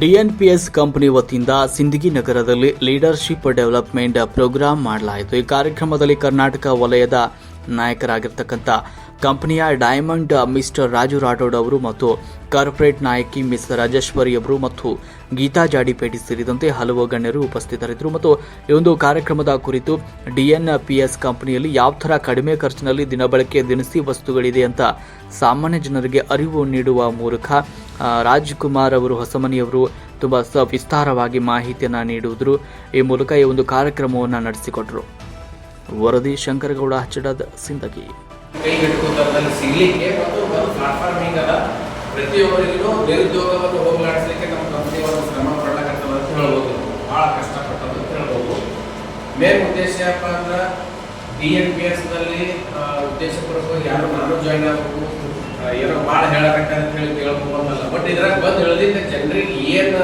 ಡಿಎನ್ಪಿಎಸ್ company ವತಿಯಿಂದ ಸಿಂದಗಿ ನಗರದಲ್ಲಿ leadership development program ಮಾಡಲಾಯಿತು. ಈ ಕಾರ್ಯಕ್ರಮದಲ್ಲಿ ಕರ್ನಾಟಕ ವಲಯದ ನಾಯಕರಾಗಿರ್ತಕ್ಕಂಥ ಕಂಪನಿಯ ಡೈಮಂಡ್ ಮಿಸ್ಟರ್ ರಾಜು ರಾಠೋಡ್ ಅವರು ಮತ್ತು ಕಾರ್ಪೊರೇಟ್ ನಾಯಕಿ ಮಿಸ್ ರಾಜೇಶ್ವರಿ ಅವರು ಮತ್ತು ಗೀತಾ ಜಾಡಿಪೇಟಿ ಸೇರಿದಂತೆ ಹಲವು ಗಣ್ಯರು ಉಪಸ್ಥಿತರಿದ್ದರು. ಮತ್ತು ಈ ಒಂದು ಕಾರ್ಯಕ್ರಮದ ಕುರಿತು ಡಿಎನ್ಪಿಎಸ್ ಕಂಪನಿಯಲ್ಲಿ ಯಾವ ಥರ ಕಡಿಮೆ ಖರ್ಚಿನಲ್ಲಿ ದಿನಬಳಕೆ ದಿನಸಿ ವಸ್ತುಗಳಿದೆ ಅಂತ ಸಾಮಾನ್ಯ ಜನರಿಗೆ ಅರಿವು ನೀಡುವ ಮೂಲಕ ರಾಜ್ಕುಮಾರ್ ಅವರು ಹೊಸಮನಿಯವರು ತುಂಬ ಸ ವಿಸ್ತಾರವಾಗಿ ಮಾಹಿತಿಯನ್ನು ನೀಡುವುದರು ಈ ಮೂಲಕ ಈ ಒಂದು ಕಾರ್ಯಕ್ರಮವನ್ನು ನಡೆಸಿಕೊಟ್ರು. ವರದಿ ಶಂಕರಗೌಡ ಹಚ್ಚಡದ ಸಿಂದಗಿ. ಮೇನ್ ಉದ್ದೇಶ ಏನಪ್ಪ ಅಂದ್ರೆ ಬಿ ಎನ್ ಪಿ ಎಸ್ ದಲ್ಲಿ ಉದ್ದೇಶಪೂರ್ವಕವಾಗಿ ಯಾರು ನಾನು ಜಾಯ್ನ್ ಆಗಬೇಕು ಏನೋ ಭಾಳ ಅಂತ ಹೇಳಿ ಕೇಳ್ಕೊಂಬಂದಲ್ಲ ಬಟ್ ಇದ್ರಾಗ ಬಂದು ಹೇಳಿದ್ರೆ ಜನರಿಗೆ ಏನು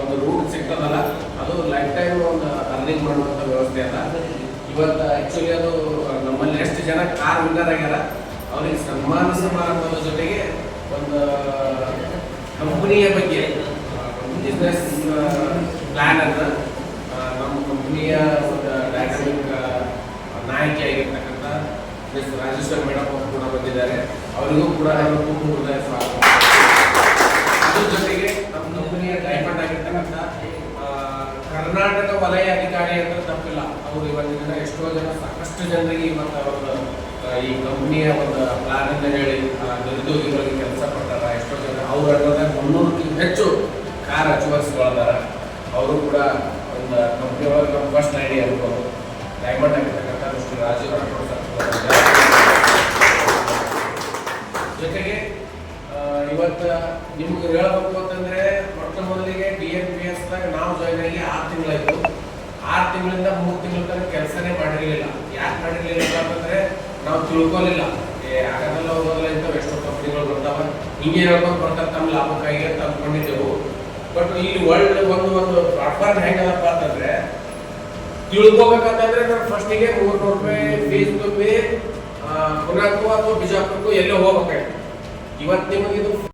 ಒಂದು ರೂಟ್ ಸಿಗ್ತದಲ್ಲ, ಅದು ಲೈಫ್ ಟೈಮ್ ಒಂದು ಅರ್ನಿಂಗ್ ಮಾಡುವಂಥ ವ್ಯವಸ್ಥೆ ಅಲ್ಲ. ಇವತ್ತು ಆಕ್ಚುಲಿ ಅದು ನಮ್ಮಲ್ಲಿ ಎಷ್ಟು ಜನ ಕಾರ್ ವಿನ್ನರ್ ಆಗ್ಯಾರ, ಅವ್ರಿಗೆ ಸನ್ಮಾನ ಸಮಾರಂಭದ ಜೊತೆಗೆ ಒಂದು ಕಂಪನಿಯ ಬಗ್ಗೆ ಬಿಸ್ನೆಸ್ ಪ್ಲಾನ್ ಅಂತ ನಮ್ಮ ಕಂಪನಿಯ ಒಂದು ಡೈನಾಮಿಕ್ ನಾಯಕಿ ಆಗಿರ್ತಕ್ಕಂಥ ಮಿಸ್ ರಾಜೇಶ್ವರ್ ಮೇಡಮ್ ಅವರು ಕೂಡ ಬಂದಿದ್ದಾರೆ. ಅವರಿಗೂ ಕೂಡ ಅದ್ರ ಜೊತೆಗೆ ನಮ್ಮ ಕಂಪನಿಯ ಡೈಮಂಡ್ ಆಗಿರ್ತಕ್ಕಂಥ ಕರ್ನಾಟಕ ವಲಯ ಅಧಿಕಾರಿ ಅಂತ ತಪ್ಪಿಲ್ಲ. ಅವರು ಇವತ್ತಿನ ಎಷ್ಟೋ ಜನ ಸಾಕಷ್ಟು ಜನರಿಗೆ ಇವತ್ತು ಅವರು ಈ ಕಂಪ್ನಿಯ ಒಂದು ಪ್ಲಾನ್ ಅಂತ ಹೇಳಿ ಆ, ನಿರುದ್ಯೋಗಿಗಳಿಗೆ ಕೆಲಸ ಕೊಟ್ಟಾರ. ಎಷ್ಟೋ ಜನ ಅವ್ರ ಮುನ್ನೂರಕ್ಕಿಂತ ಹೆಚ್ಚು ಕಾರ್ ಅಚುವರ್ಸ್ಗಳದಾರ ಅವರು ಕೂಡ ಒಂದು ಕಂಪ್ನಿ ಒಳಗೆ ಫಸ್ಟ್ ಐಡಿಯಾ ಅನ್ಬೋದು ಡೈಮಂಡ್ ಆಗಿರ್ತಕ್ಕಂಥ ಮಿಸ್ಟರ್ ರಾಜು ರಾಠೋಡ್ ಕೂಡ ಬಂದಿದ್ದಾರೆ. ಜೊತೆಗೆ ಆ, ಇವತ್ತು ನಿಮ್ಗೆ ಹೇಳಬೇಕು ಅಂತಂದ್ರೆ ಮೊಟ್ಟ ಮೊದಲಿಗೆ ಡಿ ಎನ್ ಪಿ ಎಸ್ ನಾವು ಜಾಯ್ನ್ ಆಗಿ ಆರು ತಿಂಗಳಾಯ್ತು. ಆರು ತಿಂಗಳಿಂದ ಮೂರು ತಿಂಗಳ ತನಕ ಕೆಲಸನೇ ಮಾಡಿರಲಿಲ್ಲ. ಯಾಕೆ ಮಾಡಿರಲಿಲ್ಲ ಅಂತಂದ್ರೆ ನಾವು ತಿಳ್ಕೊಲಿಲ್ಲ. ಆಗದಲ್ಲ ಹೋಗೋದಿಲ್ಲ ಇಂಥವು ಎಷ್ಟೋ ಕಂಪ್ನಿಗಳು ಬರ್ತಾವ ಹಿಂಗೆ ಹೇಳ್ಕೊಂಡು ಬರ್ತಾರೆ ತಮ್ಮ ಲಾಭಕ್ಕಾಗಿ ಅಂತ ಅಂದ್ಕೊಂಡಿದ್ದೆವು ಬಟ್ ಇಲ್ಲಿ ವರ್ಲ್ಡ್ ಒಂದು ಒಂದು ಪ್ಲಾಟ್ಫಾರ್ಮ್ ಹೆಂಗದಪ್ಪ ಅಂತಂದ್ರೆ ತಿಳ್ಕೊಬೇಕಂತಂದ್ರೆ ನಾನು ಫಸ್ಟಿಗೆ ಮೂರ್ನೂರು ರೂಪಾಯಿ ಫೀಸ್ ತುಂಬಿ ಪುನಃ ಅಥವಾ ಬಿಜಾಪುರಕ್ಕೂ ಎಲ್ಲೋ ಹೋಗ್ಬೇಕಾಯ್ತು. ಇವತ್ತು ನಿಮಗೆ ಇದು